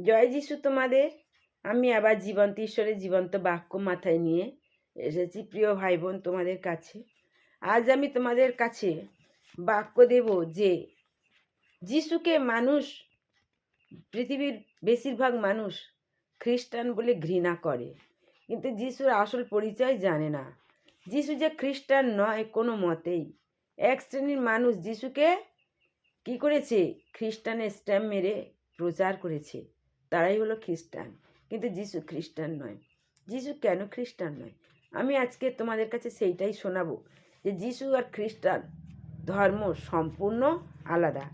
জয় যিশু তোমাদের। আমি আবার জীবন্ত ঈশ্বরের জীবন্ত বাক্য মাথায় নিয়ে এসেছি, প্রিয় ভাই বোন তোমাদের কাছে। আজ আমি তোমাদের কাছে বাক্য দেব যে, যিশুকে মানুষ, পৃথিবীর বেশিরভাগ মানুষ খ্রিস্টান বলে ঘৃণা করে। কিন্তু যিশুর আসল পরিচয় জানে না। যিশু যে খ্রিস্টান নয়, কোনো মতেই। এক শ্রেণির মানুষ যিশুকে কি করেছে? খ্রিস্টানের স্ট্যাম্প মেরে প্রচার করেছে। তারাই হলো খ্রিস্টান। কিন্তু যিশু খ্রিস্টান নয়। যিশু কেন খ্রিস্টান নয়? আমি আজকে তোমাদের কাছে সেইটাই শোনাবো যে যিশু আর খ্রিস্টান ধর্ম সম্পূর্ণ আলাদা।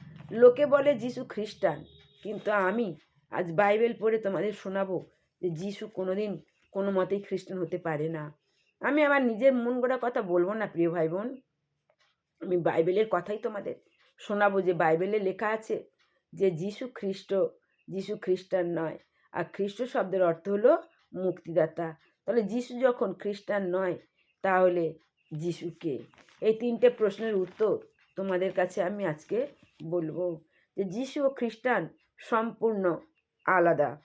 লোকে বলে যিশু খ্রিস্টান, কিন্তু আমি আজ বাইবেল পড়ে তোমাদের শোনাবো যে যিশু কোনো দিন কোনো মতেই খ্রিস্টান হতে পারে না। আমি আমার নিজের মন গড়া কথা বলব না, প্রিয় ভাই বোন আমি বাইবেলের কথাই তোমাদের শোনাবো যে বাইবেলে লেখা আছে যে যিশু খ্রিস্ট যিশু খ্রিস্টান নয়। আর খ্রিস্ট শব্দের অর্থ হলো মুক্তিদাতা। তাহলে যিশু যখন খ্রিস্টান নয়, তাহলে যিশুকে এই তিনটে প্রশ্নের উত্তর তোমাদের কাছে আমি আজকে বলব যে যিশু ও খ্রিস্টান সম্পূর্ণ আলাদা।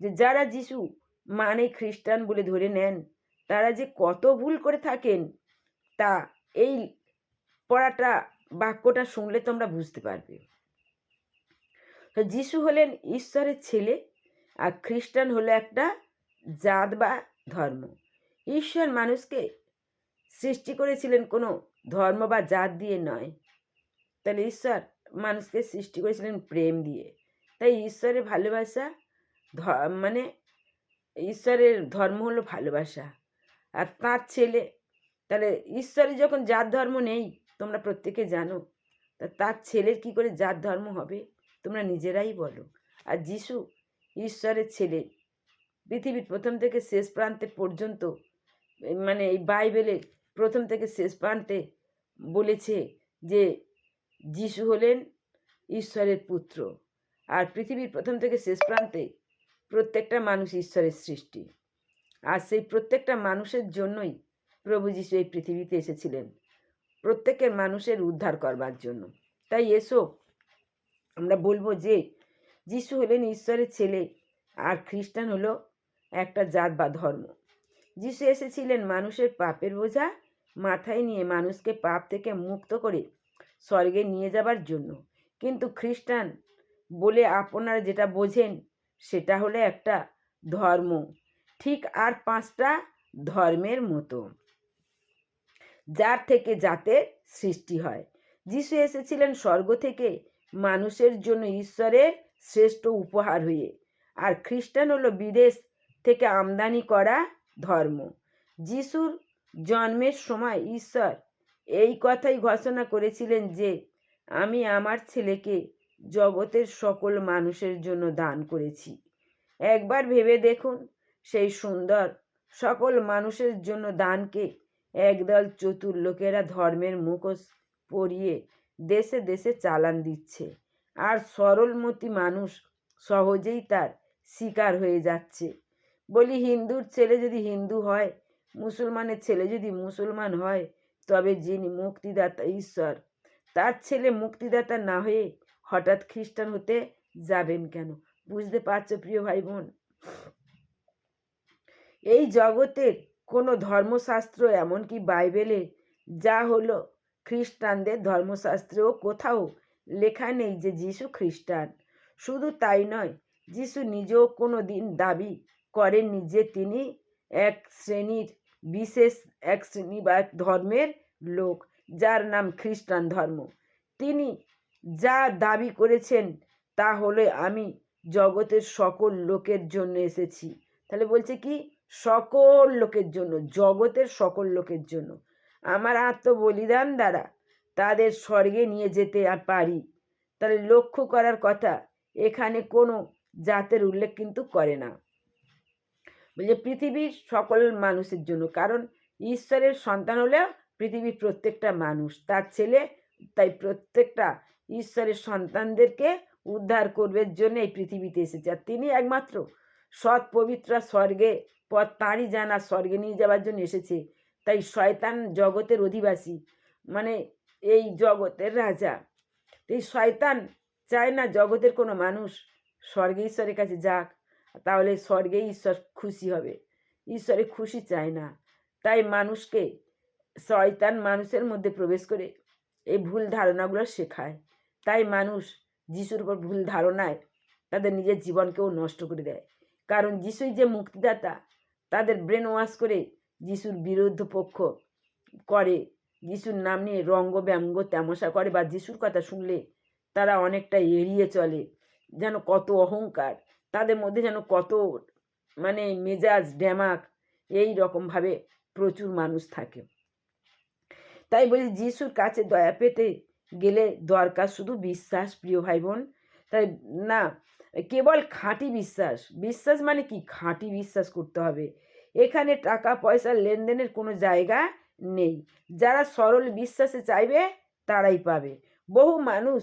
যে যারা যিশু মানে খ্রিস্টান বলে ধরে নেন, তারা যে কত ভুল করে থাকেন, তা এই পড়াটা, বাক্যটা শুনলে তোমরা বুঝতে পারবে। তো যিশু হলেন ঈশ্বরের ছেলে আর খ্রিস্টান হলো একটা জাত বা ধর্ম। ঈশ্বর মানুষকে সৃষ্টি করেছিলেন কোনো ধর্ম বা জাত দিয়ে নয়। তাহলে ঈশ্বর মানুষকে সৃষ্টি করেছিলেন প্রেম দিয়ে। তাই ঈশ্বরের ভালোবাসা মানে ঈশ্বরের ধর্ম হলো ভালোবাসা। আর তার ছেলে, তাহলে ঈশ্বরের যখন জাত ধর্ম নেই, তোমরা প্রত্যেকে জানো, তা তার ছেলের কি করে জাত ধর্ম হবে? তোমরা নিজেরাই বলো। আর যিশু ঈশ্বরের ছেলে। পৃথিবীর প্রথম থেকে শেষ প্রান্তে পর্যন্ত মানে এই বাইবেলের প্রথম থেকে শেষ প্রান্তে বলেছে যে যিশু হলেন ঈশ্বরের পুত্র। আর পৃথিবীর প্রথম থেকে শেষ প্রান্তে প্রত্যেকটা মানুষ ঈশ্বরের সৃষ্টি। আর সেই প্রত্যেকটা মানুষের জন্যই প্রভু যিশু এই পৃথিবীতে এসেছিলেন। প্রত্যেকের মানুষের উদ্ধার করবার জন্য। তাই এসো আমরা বলব যে, যিশু হলেন ঈশ্বরের ছেলে আর খ্রিস্টান হলো একটা জাত বা ধর্ম। যিশু এসেছিলেন মানুষের পাপের বোঝা মাথায় নিয়ে, মানুষকে পাপ থেকে মুক্ত করে স্বর্গে নিয়ে যাবার জন্য। কিন্তু খ্রিস্টান বলে আপনারা যেটা বোঝেন সেটা হলো একটা ধর্ম, ঠিক আর পাঁচটা ধর্মের মতো, যার থেকে জাতের সৃষ্টি হয়। যিশু এসেছিলেন স্বর্গ থেকে মানুষের জন্য ঈশ্বরের শ্রেষ্ঠ উপহার হয়ে। আর খ্রিস্টান হলো বিদেশ থেকে আমদানি করা ধর্ম। যিশুর জন্মের সময় ঈশ্বর এই কথাই ঘোষণা করেছিলেন যে, আমি আমার ছেলেকে জগতের সকল মানুষের জন্য দান করেছি। একবার ভেবে দেখুন, সেই সুন্দর সকল মানুষের জন্য দানকে একদল চতুর লোকেরা ধর্মের মুখোশ পরিয়ে দেশে দেশে চালান দিচ্ছে। আর সরলমতি মানুষ সহজেই তার শিকার হয়ে যাচ্ছে। বলি, হিন্দুর ছেলে যদি হিন্দু হয়, মুসলমানের ছেলে যদি মুসলমান হয়, তবে যিনি মুক্তিদাতা ঈশ্বর, তার ছেলে মুক্তিদাতা না হয়ে হঠাৎ খ্রিস্টান হতে যাবেন কেন? বুঝতে পারছ প্রিয় ভাই বোন এই জগতের কোনো ধর্মশাস্ত্র এমনকি বাইবেলে যা হলো খ্রিস্টানদের ধর্মশাস্ত্রেও কোথাও লেখা নেই যে যিশু খ্রিস্টান। শুধু তাই নয়, যিশু নিজেও কোনো দিন দাবি করেননি যে তিনি এক শ্রেণির, বিশেষ এক শ্রেণি বা এক ধর্মের লোক, যার নাম খ্রিস্টান ধর্ম। তিনি যা দাবি করেছেন, তা হলে আমি জগতের সকল লোকের জন্য এসেছি। তাহলে বলছে কি? সকল লোকের জন্য, জগতের সকল লোকের জন্য। আমার আত্মবলিদান দ্বারা তাদের স্বর্গে নিয়ে যেতে পারি। তাহলে লক্ষ্য করার কথা, এখানে কোনো জাতের উল্লেখ কিন্তু করে না। বলছে, পৃথিবীর সকল মানুষের জন্য, কারণ ঈশ্বরের সন্তান হলেও পৃথিবীর প্রত্যেকটা মানুষ, তার ছেলে তাই প্রত্যেকটা ঈশ্বরের সন্তানদেরকে উদ্ধার করবার জন্য এই পৃথিবীতে এসেছে। আর তিনি একমাত্র সৎ পবিত্র স্বর্গে, পথ তাঁরই জানা স্বর্গে নিয়ে যাওয়ার জন্য এসেছে। তাই শয়তান জগতের অধিবাসী মানে এই জগতের রাজা। এই শয়তান চায় না জগতের কোনো মানুষ স্বর্গে ঈশ্বরের কাছে যাক, তাহলে স্বর্গে ঈশ্বর খুশি হবে। ঈশ্বরে খুশি চায় না। তাই মানুষকে, শয়তান মানুষের মধ্যে প্রবেশ করে এই ভুল ধারণাগুলো শেখায়। তাই মানুষ যিশুর উপর ভুল ধারণায় তাদের নিজের জীবনকেও নষ্ট করে দেয়। কারণ যিশুই যে মুক্তিদাতা, তাদের ব্রেন ওয়াশ করে যিশুর বিরুদ্ধ পক্ষ করে, যিশুর নাম নিয়ে রঙ্গ ব্যঙ্গ তামাশা করে বা যিশুর কথা শুনলে তারা অনেকটা এড়িয়ে চলে। যেন কত অহংকার, তাদের মধ্যে যেন কত মানে মেজাজ ড্যামাক এই রকমভাবে প্রচুর মানুষ থাকে। তাই বলি, যিশুর কাছে দয়া পেতে গেলে দরকার শুধু বিশ্বাস, প্রিয় ভাই বোন তাই না, কেবল খাঁটি বিশ্বাস। বিশ্বাস মানে কি? খাঁটি বিশ্বাস করতে হবে। এখানে টাকা পয়সার লেনদেনের কোনো জায়গা নেই। যারা সরল বিশ্বাসে চাইবে, তারাই পাবে। বহু মানুষ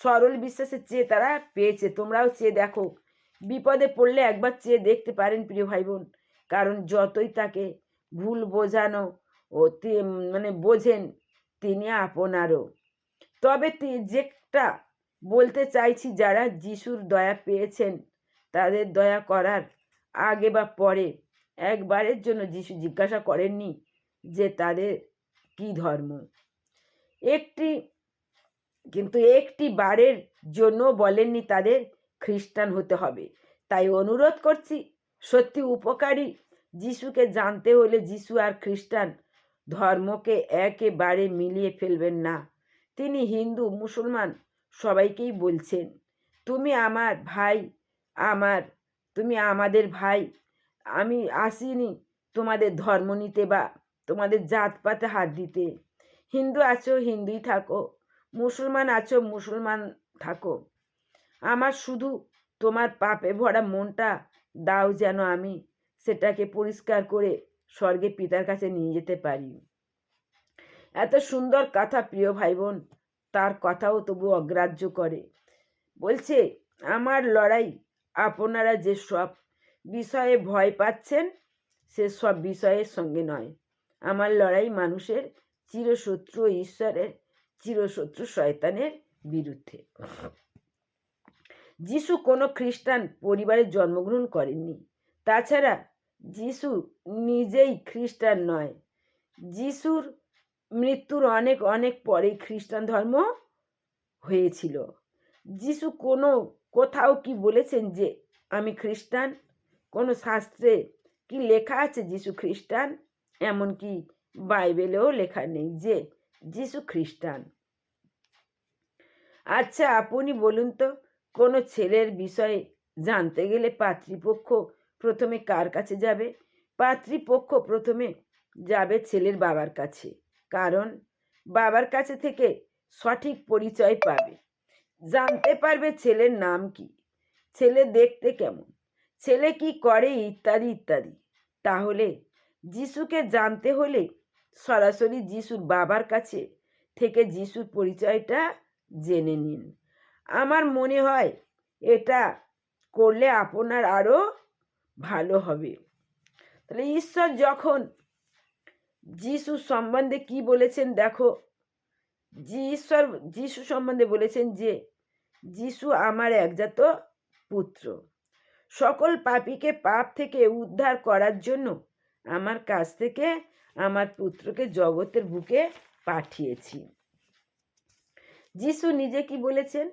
সরল বিশ্বাসে চেয়ে তারা পেয়েছে। তোমরাও চেয়ে দেখো। বিপদে পড়লে একবার চেয়ে দেখতে পারেন, প্রিয় ভাই বোন কারণ যতই তাকে ভুল বোঝানো ও মানে বোঝেন, তিনি আপনারও। তবে যেটা বলতে চাইছি, যারা যিশুর দয়া পেয়েছেন, তাদের দয়া করার আগে বা পরে একবারের জন্য যিশু জিজ্ঞাসা করেননি যে তাদের কি ধর্ম। একটি, কিন্তু একটি বারের জন্য বলেননি তাদের খ্রিস্টান হতে হবে। তাই অনুরোধ করছি, সত্যি উপকারী যিশুকে জানতে হলে যিশু আর খ্রিস্টান ধর্মকে একেবারে মিলিয়ে ফেলবেন না। তিনি হিন্দু, মুসলমান সবাইকেই বলছেন, তুমি আমার ভাই, আমার, তুমি আমাদের ভাই আমি আসিনি তোমাদের ধর্ম নিতে বা তোমাদের জাতপাতে হাত দিতে। হিন্দু আছো, হিন্দুই থাকো, মুসলমান আছো, মুসলমান থাকো। আমার শুধু তোমার পাপে ভরা মনটা দাও যেন আমি সেটাকে পরিষ্কার করে স্বর্গে পিতার কাছে নিয়ে যেতে পারি। এত সুন্দর কথা প্রিয় ভাই বোন তার কথাও তবু অগ্রাহ্য করে। বলছে, আমার লড়াই, আপনারা যে সব বিষয়ে ভয় পাচ্ছেন, সে সব বিষয়ের সঙ্গে নয়। আমার লড়াই মানুষের চিরশত্রু ঈশ্বরের চিরশত্রু শয়তানের বিরুদ্ধে। যিশু কোনো খ্রিস্টান পরিবারে জন্মগ্রহণ করেননি। তাছাড়া যিশু নিজেই খ্রিস্টান নয়। যিশুর মৃত্যুর অনেক অনেক পরেই খ্রিস্টান ধর্ম হয়েছিল। যিশু কোনো, কোথাও কি বলেছেন যে, আমি খ্রিস্টান কোনো শাস্ত্রে কি লেখা আছে যিশু খ্রিস্টান? এমনকি বাইবেলেও লেখা নেই যে যিশু খ্রিস্টান। আচ্ছা আপনি বলুন তো, কোনো ছেলের বিষয়ে জানতে গেলে পাত্রীপক্ষ প্রথমে কার কাছে যাবে? পাত্রীপক্ষ প্রথমে যাবে ছেলের বাবার কাছে, কারণ বাবার কাছে থেকে সঠিক পরিচয় পাবে। জানতে পারবে ছেলের নাম কি, ছেলে দেখতে কেমন? ছেলে কি করে ইত্যাদি ইত্যাদি। তাহলে যিশুকে জানতে হলে সরাসরি যিশুর বাবার কাছে থেকে যিশুর পরিচয়টা জেনে নিন। আমার মনে হয় এটা করলে আপনার আরও ভালো হবে। তাহলে ঈশ্বর যখন যিশু সম্বন্ধে কি বলেছেন দেখো ঈশ্বর, যিশু সম্বন্ধে বলেছেন যে, যিশু আমার একজাত পুত্র। সকল পাপীকে পাপ থেকে উদ্ধার করার জন্য আমার কাছ থেকে আমার পুত্রকে জগতের বুকে পাঠিয়েছি। যিশু নিজে কি বলেছেন?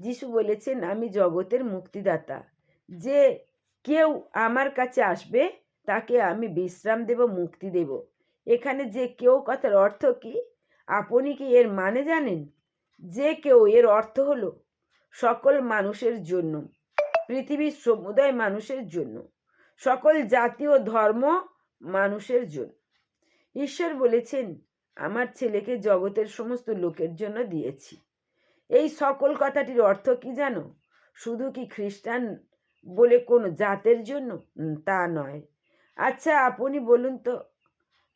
যিশু বলেছেন, আমি জগতের মুক্তিদাতা। যে কেউ আমার কাছে আসবে, তাকে আমি বিশ্রাম দেব, মুক্তি দেব। এখানে যে কেউ কথার অর্থ কি? আপনি কি এর মানে জানেন? যে কেউ এর অর্থ হলো সকল মানুষের জন্য। পৃথিবীর সমুদায় মানুষের জন্য। সকল জাতি ও ধর্ম মানুষের জন্য। ঈশ্বর বলেছেন, আমার ছেলেকে জগতের সমস্ত লোকের জন্য দিয়েছি। এই সকল কথাটির অর্থ কি জানো? শুধু কি খ্রিস্টান বলে কোনো জাতের জন্য? তা নয়। আচ্ছা আপনি বলুন তো,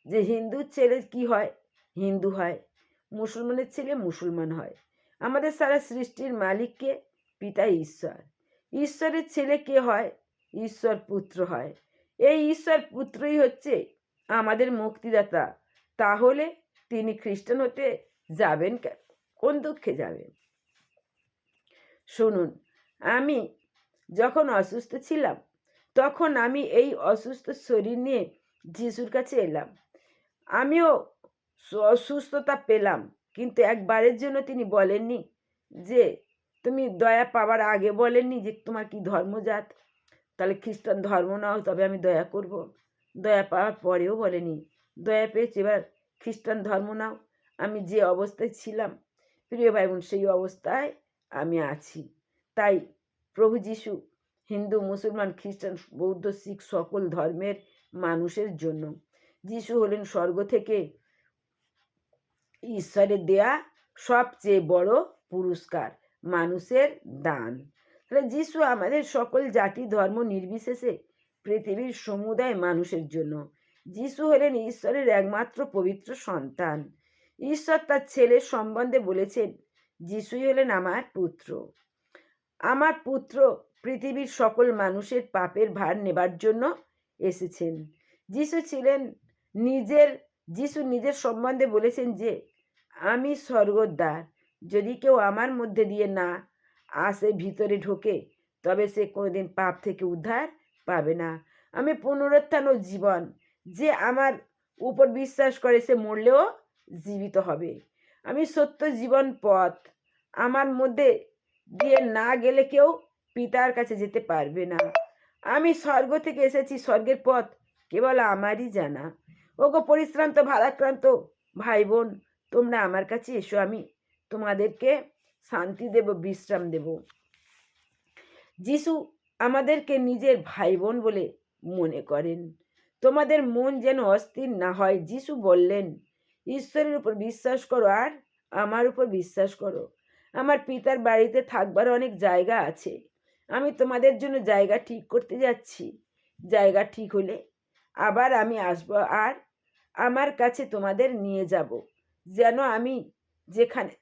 যে হিন্দুর ছেলে কি হয়? হিন্দু হয়, মুসলমানের ছেলে মুসলমান হয়। আমাদের সারা সৃষ্টির মালিককে পিতা ঈশ্বর। ঈশ্বরের ছেলে কে হয়? ঈশ্বর পুত্র হয়। এই ঈশ্বর পুত্রই হচ্ছে আমাদের মুক্তিদাতা। তাহলে তিনি খ্রিস্টান হতে যাবেন কেন কোন দুঃখে যাবেন? শুনুন, আমি যখন অসুস্থ ছিলাম, তখন আমি এই অসুস্থ শরীর নিয়ে যিশুর কাছে এলাম। আমিও অসুস্থতা পেলাম, কিন্তু একবারের জন্য তিনি বলেননি যে তুমি দয়া পাবার আগে বলেননি যে তোমার কি ধর্মজাত? তাহলে খ্রিস্টান ধর্ম নাও, তবে আমি দয়া করব। দয়া পাওয়ার পরেও বলেনি। দয়া পেয়েছি, এবার খ্রিস্টান ধর্ম নাও। আমি যে অবস্থায় ছিলাম, প্রিয় ভাই বোন সেই অবস্থায় আমি আছি। তাই প্রভু যিশু, হিন্দু, মুসলমান, খ্রিস্টান, বৌদ্ধ, শিখ, সকল ধর্মের মানুষের জন্য। যিশু হলেন স্বর্গ থেকে ঈশ্বরের দেয়া সবচেয়ে বড় পুরস্কার। মানুষের দান। তাহলে যিশু আমাদের সকল জাতি, ধর্ম নির্বিশেষে পৃথিবীর সমুদায় মানুষের জন্য। যিশু হলেন ঈশ্বরের একমাত্র পবিত্র সন্তান। ঈশ্বর তার ছেলের সম্বন্ধে বলেছেন, যিশুই হলেন আমার পুত্র। আমার পুত্র পৃথিবীর সকল মানুষের পাপের ভার নেবার জন্য এসেছেন। যিশু ছিলেন নিজের, যিশু নিজের সম্বন্ধে বলেছেন যে, আমি স্বর্গদ্বার। যদি কেউ আমার মধ্যে দিয়ে না আসে, ভিতরে ঢোকে, তবে সে কোনোদিন পাপ থেকে উদ্ধার পাবে না। আমি পুনরুত্থান ও জীবন, যে আমার উপর বিশ্বাস করে সে মরলেও জীবিত হবে। আমি সত্য জীবন পথ, আমার মধ্যে দিয়ে না গেলে কেউ পিতার কাছে যেতে পারবে না। আমি স্বর্গ থেকে এসেছি, স্বর্গের পথ কেবল আমারই জানা। ওগো পরিশ্রান্ত, ভারাক্রান্ত ভাই বোন তোমরা আমার কাছে এসো, আমি তোমাদেরকে শান্তি দেব, বিশ্রাম দেব। যিশু আমাদেরকে নিজের ভাই বোন বলে মনে করেন। তোমাদের মন যেন অস্থির না হয়, যিশু বললেন, ঈশ্বরের উপর বিশ্বাস করো আর আমার উপর বিশ্বাস করো। আমার পিতার বাড়িতে থাকবার অনেক জায়গা আছে। আমি তোমাদের জন্য জায়গা ঠিক করতে যাচ্ছি। জায়গা ঠিক হলে আবার আমি আসব আর আমার কাছে তোমাদের নিয়ে যাব। যেন আমি যেখানে